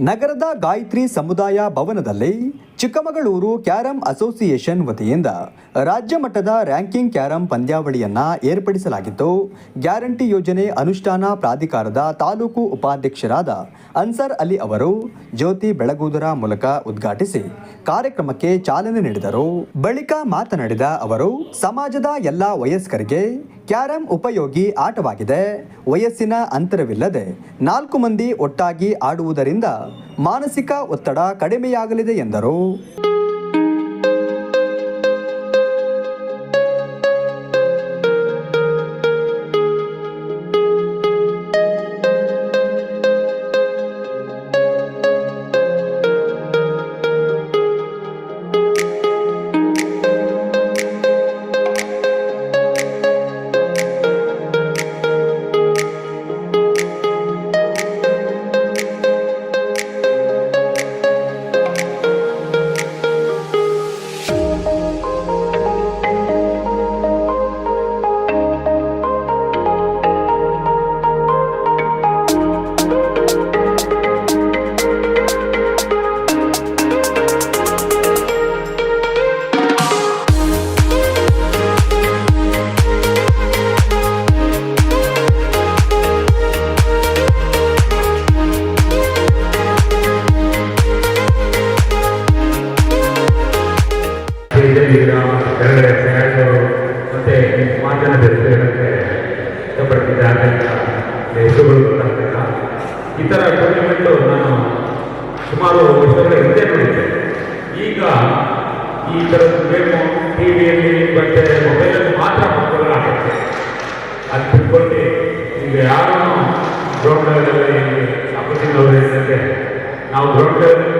ನಗರದ ಗಾಯತ್ರಿ ಸಮುದಾಯ ಭವನದಲ್ಲಿ ಚಿಕ್ಕಮಗಳೂರು ಕ್ಯಾರಂ ಅಸೋಸಿಯೇಷನ್ ವತಿಯಿಂದ ರಾಜ್ಯ ಮಟ್ಟದ ರ್ಯಾಂಕಿಂಗ್ ಕ್ಯಾರಂ ಪಂದ್ಯಾವಳಿಯನ್ನು ಏರ್ಪಡಿಸಲಾಗಿತ್ತು ಗ್ಯಾರಂಟಿ ಯೋಜನೆ ಅನುಷ್ಠಾನ ಪ್ರಾಧಿಕಾರದ ತಾಲೂಕು ಉಪಾಧ್ಯಕ್ಷರಾದ ಅನ್ಸರ್ ಅಲಿ ಅವರು ಜ್ಯೋತಿ ಬೆಳಗುವುದರ ಮೂಲಕ ಉದ್ಘಾಟಿಸಿ ಕಾರ್ಯಕ್ರಮಕ್ಕೆ ಚಾಲನೆ ನೀಡಿದರು. ಬಳಿಕ ಮಾತನಾಡಿದ ಅವರು, ಸಮಾಜದ ಎಲ್ಲ ವಯಸ್ಕರಿಗೆ ಕ್ಯಾರಂ ಉಪಯೋಗಿ ಆಟವಾಗಿದೆ. ವಯಸ್ಸಿನ ಅಂತರವಿಲ್ಲದೆ ನಾಲ್ಕು ಮಂದಿ ಒಟ್ಟಾಗಿ ಆಡುವುದರಿಂದ ಮಾನಸಿಕ ಒತ್ತಡ ಕಡಿಮೆಯಾಗಲಿದೆ ಎಂದರು. ಈಗ ಕೆಳಗಡೆ ಫ್ಯಾನ್ಗಳು ಮತ್ತೆ ಜನ ಬೆಳೆಸಲಿಕ್ಕೆ ಇಷ್ಟಪಡ್ತಿದ್ದಾರೆ ಹೆಸರುಗಳು ಈ ಥರ ಟೂರ್ನಿಮೆಂಟು ನಾನು ಸುಮಾರು ವರ್ಷಗಳ ಹಿಂದೆ ನೋಡಿದ್ದೆ. ಈಗ ಈ ಥರದ ಗೇಮು ಟಿ ವಿಯಲ್ಲಿ ಮೊಬೈಲ್ ಮೊಬೈಲಲ್ಲಿ ಮಾತ್ರ ಮಕ್ಕಳು ಆಡುತ್ತೆ ಅದು ತಿಳ್ಕೊಂಡು ಈಗ ಯಾರು ಗ್ರೌಂಡ್ ಲೆವೆಲಲ್ಲಿ ಅಪೋಸಿಟ್ ಅವರು ನಾವು ಗ್ರೌಂಡ್ ಲೆವೆಲಲ್ಲಿ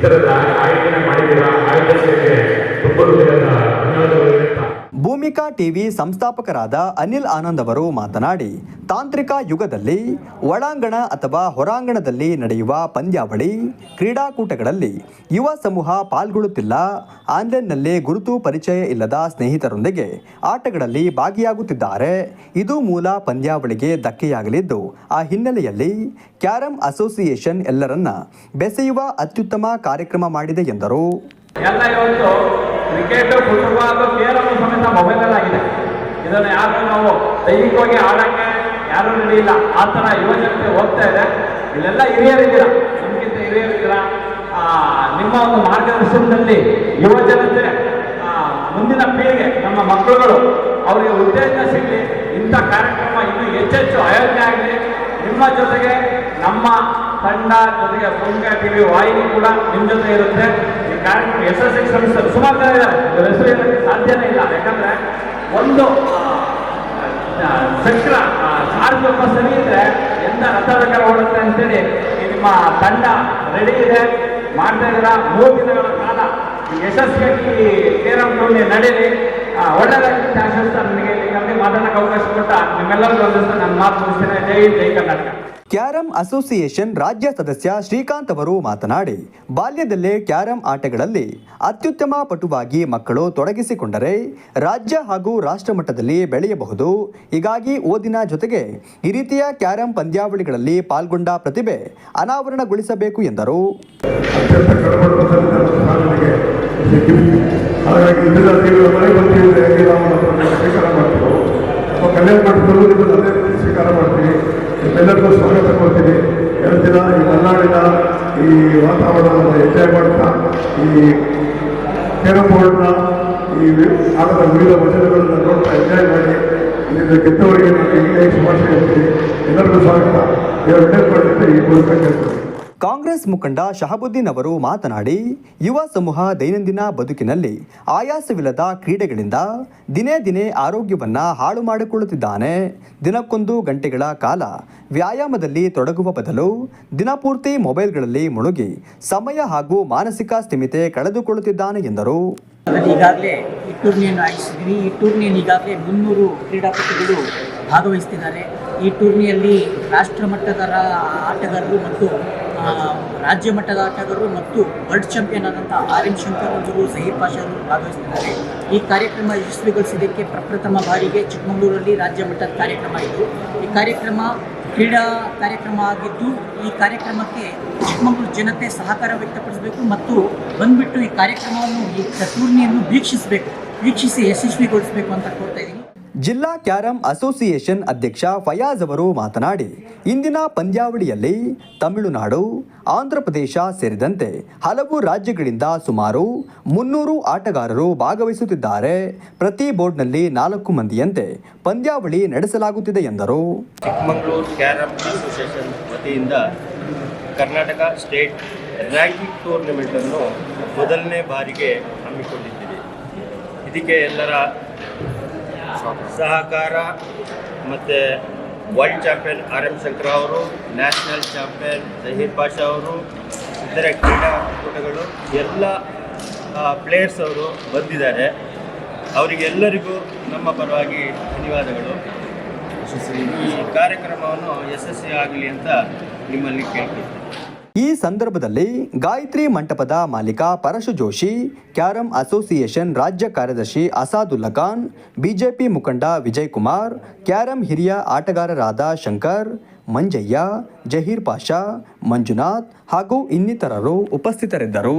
ಈ ಥರದ ಆಯೋಜನೆ ಟಿವಿ ಸಂಸ್ಥಾಪಕರಾದ ಅನಿಲ್ ಆನಂದ್ ಅವರು ಮಾತನಾಡಿ, ತಾಂತ್ರಿಕ ಯುಗದಲ್ಲಿ ಒಳಾಂಗಣ ಅಥವಾ ಹೊರಾಂಗಣದಲ್ಲಿ ನಡೆಯುವ ಪಂದ್ಯಾವಳಿ ಕ್ರೀಡಾಕೂಟಗಳಲ್ಲಿ ಯುವ ಸಮೂಹ ಪಾಲ್ಗೊಳ್ಳುತ್ತಿಲ್ಲ. ಆನ್ಲೈನ್ನಲ್ಲಿ ಗುರುತು ಪರಿಚಯ ಇಲ್ಲದ ಸ್ನೇಹಿತರೊಂದಿಗೆ ಆಟಗಳಲ್ಲಿ ಭಾಗಿಯಾಗುತ್ತಿದ್ದಾರೆ. ಇದು ಮೂಲ ಪಂದ್ಯಾವಳಿಗೆ ಧಕ್ಕೆಯಾಗಲಿದ್ದು, ಆ ಹಿನ್ನೆಲೆಯಲ್ಲಿ ಕ್ಯಾರಂ ಅಸೋಸಿಯೇಷನ್ ಎಲ್ಲರನ್ನ ಬೆಸೆಯುವ ಅತ್ಯುತ್ತಮ ಕಾರ್ಯಕ್ರಮ ಮಾಡಿದೆ ಎಂದರು. ಎಲ್ಲ ಇವತ್ತು ಕ್ರಿಕೆಟ್ ಫುಟ್ಬಾಲ್ ಕೇರಳ ಸಮೇತ ಮೊಬೈಲ್ ಆಗಿದೆ. ಇದನ್ನು ಯಾರು ನಾವು ದೈಹಿಕವಾಗಿ ಆಡಕ್ಕೆ ಯಾರು ನಡೆಯಿಲ್ಲ ಆ ಥರ ಯುವಜನತೆ ಹೋಗ್ತಾ ಇದೆ. ಇಲ್ಲೆಲ್ಲ ಹಿರಿಯರಿದ್ದೀರ? ನಮಗಿಂತ ಹಿರಿಯರಿದ್ದೀರ? ನಿಮ್ಮ ಒಂದು ಮಾರ್ಗದರ್ಶನದಲ್ಲಿ ಯುವಜನತೆ ಮುಂದಿನ ಪೀಳಿಗೆ, ನಮ್ಮ ಮಕ್ಕಳುಗಳು, ಅವರಿಗೆ ಉತ್ತೇಜನ ಸಿಗಲಿ, ಇಂಥ ಕಾರ್ಯಕ್ರಮ ಇನ್ನೂ ಹೆಚ್ಚೆಚ್ಚು ಆಯೋಜನೆ ಆಗಲಿ. ನಿಮ್ಮ ಜೊತೆಗೆ ನಮ್ಮ ತಂಡ ಜೊತೆಗೆ ಭೂಮಿಕಾ ಟಿವಿ ವಾಹಿನಿ ಕೂಡ ನಿಮ್ಮ ಜೊತೆ ಇರುತ್ತೆ. ಕಾರ್ಯಕ್ರಮ ಯಶಸ್ವಿ ಶ್ರಮಿಸಲು ಸುಮಾರು ಜನ ಇದ್ದಾರೆ ಹೆಸರು ಸಾಧ್ಯನೇ ಇಲ್ಲ. ಯಾಕಂದ್ರೆ ಒಂದು ಚಕ್ರ ಸಾರಿಗೆ ಒಬ್ಬ ಸರಿ ಇದ್ರೆ ಎಂತ ರಥದಕರ ಓಡುತ್ತೆ ಅಂತೇಳಿ ನಿಮ್ಮ ತಂಡ ರೆಡಿ ಇದೆ, ಮಾಡ್ತಾ ಇದ್ದೀರಾ? ಮೂರು ದಿನಗಳ ಕಾಲ ಯಶಸ್ವಿಯಾಗಿ ಕೇರಂ ಟೂರ್ನಿ ನಡೀಲಿ. ಒಳ್ಳೆಯದಾಗಿ ಆಶಿಸ್ತಾ ನನಗೆ ಇಲ್ಲಿ ಮಾತಾಡಕ್ಕೆ ಅವಕಾಶ ಕೊಟ್ಟ ನಿಮ್ಮೆಲ್ಲರಿಗೂ ಒಂದಿಸ್ತಾ ನನ್ನ ಮಾತು ಮುಗಿಸ್ತೇನೆ. ಜೈ ಜೈ ಕರ್ನಾಟಕ. ಕ್ಯಾರಂ ಅಸೋಸಿಯೇಷನ್ ರಾಜ್ಯ ಸದಸ್ಯ ಶ್ರೀಕಾಂತ್ ಅವರು ಮಾತನಾಡಿ, ಬಾಲ್ಯದಲ್ಲೇ ಕ್ಯಾರಂ ಆಟಗಳಲ್ಲಿ ಅತ್ಯುತ್ತಮ ಪಟುವಾಗಿ ಮಕ್ಕಳು ತೊಡಗಿಸಿಕೊಂಡರೆ ರಾಜ್ಯ ಹಾಗೂ ರಾಷ್ಟ್ರ ಮಟ್ಟದಲ್ಲಿ ಬೆಳೆಯಬಹುದು. ಹೀಗಾಗಿ ಓದಿನ ಜೊತೆಗೆ ಈ ರೀತಿಯ ಕ್ಯಾರಂ ಪಂದ್ಯಾವಳಿಗಳಲ್ಲಿ ಪಾಲ್ಗೊಂಡ ಪ್ರತಿಭೆ ಅನಾವರಣಗೊಳಿಸಬೇಕು ಎಂದರು. ಮಾಡ್ತೀವೋ. ನಿಮ್ಮೆಲ್ಲರಿಗೂ ಸ್ವಾಗತ ಕೊಡ್ತೀನಿ. ದಿನ ಈ ಮಲೆನಾಡಿನ ಈ ವಾತಾವರಣವನ್ನು ಎಂಜಾಯ್ ಮಾಡ್ತಾ, ಈ ಕೇರಂ ಬೋರ್ಡ್ನ ಈ ಆಟದ ವಿವಿಧ ವಚನಗಳನ್ನು ನೋಡ್ತಾ ಎಂಜಾಯ್ ಮಾಡಿ ಇಲ್ಲಿಂದ ಗೆದ್ದವರಿಗೆ ನಾನು ಈಗಲೇ ಶುಭಾಶಯ ಹೇಳ್ತೀನಿ. ಎಲ್ಲರಿಗೂ ಸ್ವಾಗತ. ಎರಡು ಮಾಡಿದ್ರೆ ಈ ಮೂಲಕ ಕಾಂಗ್ರೆಸ್ ಮುಖಂಡ ಶಹಬುದ್ದೀನ್ ಅವರು ಮಾತನಾಡಿ, ಯುವ ಸಮೂಹ ದೈನಂದಿನ ಬದುಕಿನಲ್ಲಿ ಆಯಾಸವಿಲ್ಲದ ಕ್ರೀಡೆಗಳಿಂದ ದಿನೇ ದಿನೇ ಆರೋಗ್ಯವನ್ನು ಹಾಳು ಮಾಡಿಕೊಳ್ಳುತ್ತಿದ್ದಾನೆ. ದಿನಕ್ಕೊಂದು ಗಂಟೆಗಳ ಕಾಲ ವ್ಯಾಯಾಮದಲ್ಲಿ ತೊಡಗುವ ಬದಲು ದಿನಪೂರ್ತಿ ಮೊಬೈಲ್ಗಳಲ್ಲಿ ಮುಳುಗಿ ಸಮಯ ಹಾಗೂ ಮಾನಸಿಕ ಸ್ಥಿಮಿತೆ ಕಳೆದುಕೊಳ್ಳುತ್ತಿದ್ದಾನೆ ಎಂದರು. ಈಗಾಗಲೇ ಈ ಟೂರ್ನಿಯನ್ನು ಆಯೋಜಿಸಿದ್ವಿ ಈ ಟೂರ್ನಿಯಲ್ಲಿ ಈಗಾಗಲೇ ಮುನ್ನೂರು ಕ್ರೀಡಾಪಟುಗಳು ಭಾಗವಹಿಸ್ತಿದ್ದಾರೆ. ಈ ಟೂರ್ನಿಯಲ್ಲಿ ರಾಷ್ಟ್ರ ಮಟ್ಟದ ಆಟಗಾರರು ಮತ್ತು ರಾಜ್ಯ ಮಟ್ಟದ ಆಟಗಾರರು ಮತ್ತು ವರ್ಲ್ಡ್ ಚಾಂಪಿಯನ್ ಆದಂಥ ಆರ್ ಎಂ ಶಂಕರ್ ಅವರು ಜಹೀರ್ ಪಾಷಾ ಅವರು ಭಾಗವಹಿಸಿದ್ದಾರೆ. ಈ ಕಾರ್ಯಕ್ರಮ ಯಶಸ್ವಿಗೊಳಿಸಿದ್ದಕ್ಕೆ ಪ್ರಪ್ರಥಮ ಬಾರಿಗೆ ಚಿಕ್ಕಮಗಳೂರಲ್ಲಿ ರಾಜ್ಯ ಮಟ್ಟದ ಕಾರ್ಯಕ್ರಮ ಇದು ಈ ಕಾರ್ಯಕ್ರಮ ಕ್ರೀಡಾ ಕಾರ್ಯಕ್ರಮ ಆಗಿದ್ದು, ಈ ಕಾರ್ಯಕ್ರಮಕ್ಕೆ ಚಿಕ್ಕಮಗಳೂರು ಜನತೆ ಸಹಕಾರ ವ್ಯಕ್ತಪಡಿಸಬೇಕು ಮತ್ತು ಬಂದ್ಬಿಟ್ಟು ಈ ಕಾರ್ಯಕ್ರಮವನ್ನು, ಈ ಟೂರ್ನಿಯನ್ನು ವೀಕ್ಷಿಸಬೇಕು, ವೀಕ್ಷಿಸಿ ಯಶಸ್ವಿಗೊಳಿಸಬೇಕು ಅಂತ ಕೋರ್ತಾ ಇದ್ದೀನಿ. ಜಿಲ್ಲಾ ಕ್ಯಾರಂ ಅಸೋಸಿಯೇಷನ್ ಅಧ್ಯಕ್ಷ ಫಯಾಜ್ ಅವರು ಮಾತನಾಡಿ, ಇಂದಿನ ಪಂದ್ಯಾವಳಿಯಲ್ಲಿ ತಮಿಳುನಾಡು, ಆಂಧ್ರಪ್ರದೇಶ ಸೇರಿದಂತೆ ಹಲವು ರಾಜ್ಯಗಳಿಂದ ಸುಮಾರು ಮುನ್ನೂರು ಆಟಗಾರರು ಭಾಗವಹಿಸುತ್ತಿದ್ದಾರೆ. ಪ್ರತಿ ಬೋರ್ಡ್ನಲ್ಲಿ ನಾಲ್ಕು ಮಂದಿಯಂತೆ ಪಂದ್ಯಾವಳಿ ನಡೆಸಲಾಗುತ್ತಿದೆ ಎಂದರು. ಚಿಕ್ಕಮಗಳೂರು ಕ್ಯಾರಂ ಅಸೋಸಿಯೇಷನ್ ವತಿಯಿಂದ ಕರ್ನಾಟಕ ಸ್ಟೇಟ್ ರ್ಯಾಂಕಿಂಗ್ ಟೂರ್ನಮೆಂಟನ್ನು ಮೊದಲನೇ ಬಾರಿಗೆ ಹಮ್ಮಿಕೊಂಡಿದ್ದೀವಿ. ಇದಕ್ಕೆ ಎಲ್ಲರ ಸಹಕಾರ ಮತ್ತು world champion R M Shankar ಅವರು, ನ್ಯಾಷನಲ್ ಚಾಂಪಿಯನ್ ಜಹೀರ್ ಪಾಷಾ ಅವರು, ಇತರೆ ಕ್ರೀಡಾಕೂಟಗಳು ಎಲ್ಲ ಪ್ಲೇಯರ್ಸ್ ಅವರು ಬಂದಿದ್ದಾರೆ. ಅವರಿಗೆಲ್ಲರಿಗೂ ನಮ್ಮ ಪರವಾಗಿ ಧನ್ಯವಾದಗಳು. ಈ ಕಾರ್ಯಕ್ರಮವನ್ನು ಯಶಸ್ವಿ ಆಗಲಿ ಅಂತ ನಿಮ್ಮಲ್ಲಿ ಕೇಳ್ತೀನಿ ಈ ಸಂದರ್ಭದಲ್ಲಿ ಗಾಯತ್ರಿ ಮಂಟಪದ ಮಾಲೀಕ ಪರಶು ಜೋಶಿ, ಕ್ಯಾರಂ ಅಸೋಸಿಯೇಷನ್ ರಾಜ್ಯ ಕಾರ್ಯದರ್ಶಿ ಅಸಾದುಲ್ಲ ಖಾನ್, ಬಿಜೆಪಿ ಮುಖಂಡ ವಿಜಯ್ ಕುಮಾರ್ ಕ್ಯಾರಂ ಹಿರಿಯ ಆಟಗಾರರಾದ ಶಂಕರ್, ಮಂಜಯ್ಯ, ಜಹೀರ್ ಪಾಷಾ, ಮಂಜುನಾಥ್ ಹಾಗೂ ಇನ್ನಿತರರು ಉಪಸ್ಥಿತರಿದ್ದರು.